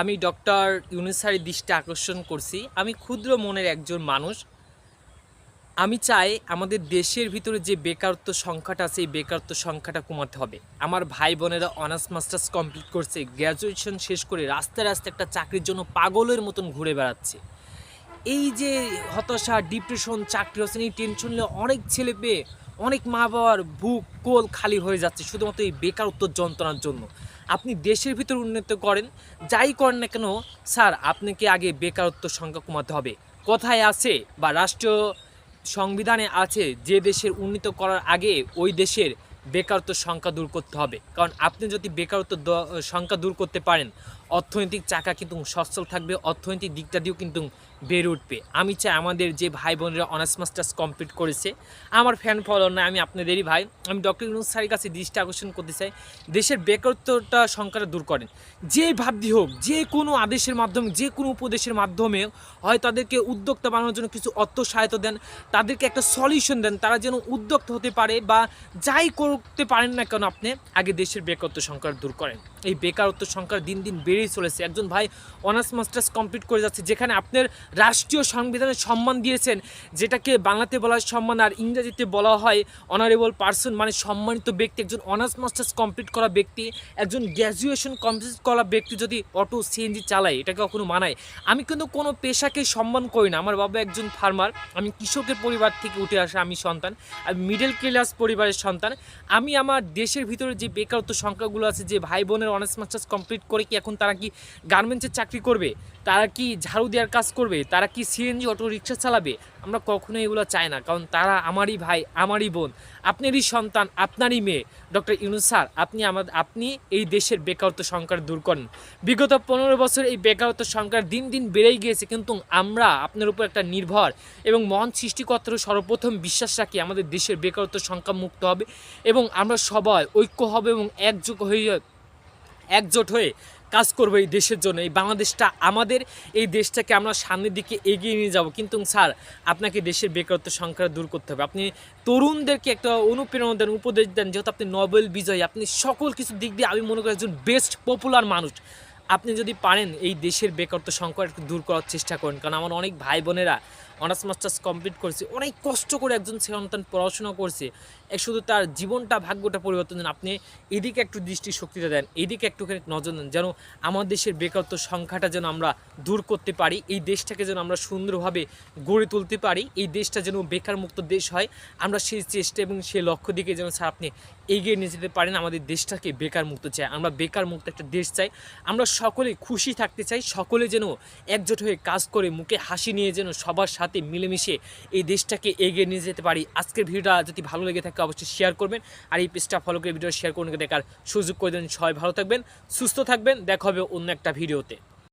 আমি ডক্টর ইউনিসারের দৃষ্টি আকর্ষণ করছি। আমি ক্ষুদ্র মনের একজন মানুষ। আমি চাই আমাদের দেশের ভিতরে যে বেকারত্ব সংখ্যাটা আছে, এই বেকারত্ব সংখ্যাটা কমাতে হবে। আমার ভাই বোনেরা অনার্স, মাস্টার্স কমপ্লিট করছে, গ্র্যাজুয়েশন শেষ করে রাস্তায় রাস্তায় একটা চাকরির জন্য পাগলের মতন ঘুরে বেড়াচ্ছে। এই যে হতাশা, ডিপ্রেশন, চাকরি হচ্ছে এই টেনশন নিয়ে অনেক ছেলে পেয়ে, অনেক মা বাবার বুক কোল খালি হয়ে যাচ্ছে, শুধুমাত্র এই বেকারত্ব যন্ত্রণার জন্য। আপনি দেশের ভিতর উন্নত করেন, যাই করেন না কেন, স্যার, আপনাকে আগে বেকারত্ব সংখ্যা কমাতে হবে। কোথায় আছে বা রাষ্ট্রীয় সংবিধানে আছে, যে দেশের উন্নীত করার আগে ওই দেশের বেকারত্ব সংখ্যা দূর করতে হবে। কারণ আপনি যদি বেকারত্ব সংখ্যা দূর করতে পারেন, অর্থনৈতিক চাকা কিন্তু সচ্ছল থাকবে, অর্থনৈতিক দিকটা দিয়েও কিন্তু বেড়ে উঠবে। আমি চাই আমাদের যে ভাই বোনেরা অনার্স মাস্টার্স কমপ্লিট করেছে, আমার ফ্যান ফলোয়ার না আমি আপনাদেরই ভাই, আমি ডক্টর ইউনুস স্যারের কাছে দৃষ্টি আকর্ষণ করতে চাই, দেশের বেকারত্বটা সংখ্যাটা দূর করেন। যে ভাবদি হোক, যে কোনো আদেশের মাধ্যমে, যে কোনো উপদেশের মাধ্যমে হয় তাদেরকে উদ্যোক্তা বানানোর জন্য কিছু অর্থ সহায়তা দেন, তাদেরকে একটা সলিউশন দেন, তারা যেন উদ্যোক্তা হতে পারে বা যাই করতে পারেন না কেন আপনি, আগে দেশের বেকারত্ব সংখ্যা দূর করেন। এই বেকারত্ব সংখ্যা দিন দিন বেড়েই চলেছে। একজন ভাই অনার্স মাস্টার্স কমপ্লিট করে যাচ্ছে, যেখানে আপনার রাষ্ট্রীয় সংবিধানের সম্মান দিয়েছেন, যেটাকে বাংলাতে বলা হয় সম্মান, আর ইংরেজিতে বলা হয় অনারেবল পার্সন মানে সম্মানিত ব্যক্তি। একজন অনার্স মাস্টার্স কমপ্লিট করা ব্যক্তি, একজন গ্র্যাজুয়েশন কমপ্লিট করা ব্যক্তি যদি অটো সিএনজি চালায়, এটাকে কখনো মানায়? আমি কিন্তু কোনো পেশাকে সম্মান করি না। আমার বাবা একজন ফার্মার আমি কৃষকের পরিবার থেকে উঠে আসা, আমি সন্তান, আর মিডল ক্লাস পরিবারের সন্তান। আমি আমার দেশের ভিতরে যে বেকারত্ব সংখ্যাগুলো আছে, যে ভাই বোনের অনার্স মাস্টার্স কমপ্লিট করে কি এখন তারা কি গার্মেন্টসের চাকরি করবে? তারা কি ঝাড়ু দেওয়ার কাজ করবে? তারা কি সিএনজি অটো রিক্সা চালাবে? আমরা কখনো এগুলো চাই না, কারণ তারা আমারই ভাই, আমারই বোন, আপনারই সন্তান, আপনারই মেয়ে। ডক্টর ইউনুস স্যার, আপনি আমাদের আপনি এই দেশের বেকারত্ব সংখ্যা দূর করেন। বিগত পনেরো বছর এই বেকারত্ব সংখ্যা দিন দিন বেড়েই গিয়েছে, কিন্তু আমরা আপনার উপর একটা নির্ভর এবং মহান সৃষ্টিকর্তার সর্বপ্রথম বিশ্বাস রাখি আমাদের দেশের বেকারত্ব সংখ্যা মুক্ত হবে এবং আমরা সবাই ঐক্য হবে এবং একযোগ হয়ে, একজোট হয়ে কাজ করব এই দেশের জন্য। এই বাংলাদেশটা আমাদের, এই দেশটাকে আমরা সামনের দিকে এগিয়ে নিয়ে যাব। কিন্তু স্যার, আপনাকে দেশের বেকারত্ব সংখ্যা দূর করতে হবে। আপনি তরুণদেরকে একটা অনুপ্রেরণা দেন, উপদেশ দেন, যেহেতু আপনি নোবেল বিজয়ী, আপনি সকল কিছু দিক দিয়ে আমি মনে করি একজন বেস্ট পপুলার মানুষ। আপনি যদি পারেন এই দেশের বেকারত্ব সংখ্যা একটু দূর করার চেষ্টা করেন, কারণ আমার অনেক ভাই বোনেরা অনার্স মাস্টার্স কমপ্লিট করেছে। অনেক কষ্ট করে একজন সন্তান পড়াশোনা করছে। এ শুধু তার জীবনটা, ভাগ্যটা পরিবর্তন দেন। আপনি এদিকে একটু দৃষ্টি শক্তিটা দেন, এদিকে একটুখানি নজর দেন যেন আমার দেশের বেকারত্ব সংখ্যাটা যেন আমরা দূর করতে পারি, এই দেশটাকে যেন আমরা সুন্দরভাবে গড়ে তুলতে পারি, এই দেশটা যেন বেকার মুক্ত দেশ হয়। আমরা সেই চেষ্টা এবং সেই লক্ষ্য দিকে যেন স্যার আপনি এগিয়ে নিয়ে যেতে পারেন। আমাদের দেশটাকে বেকার মুক্ত চাই। আমরা বেকার মুক্ত একটা দেশ চাই। আমরা সকলে খুশি থাকতে চাই। সকলে যেন একজোট হয়ে কাজ করে, মুখে হাসি নিয়ে যেন সবার সাথে মিলেমিশে এই দেশটাকে এগিয়ে নিয়ে যেতে পারি। আজকের ভিডিওটা যদি ভালো লেগে থাকে, অবশ্যই শেয়ার করবেন। আর এই পেজটা ফলো করে ভিডিও শেয়ার করে দেখার সুযোগ করে দেন সবাই। ভালো থাকবেন, সুস্থ থাকবেন। দেখা হবে অন্য একটা ভিডিওতে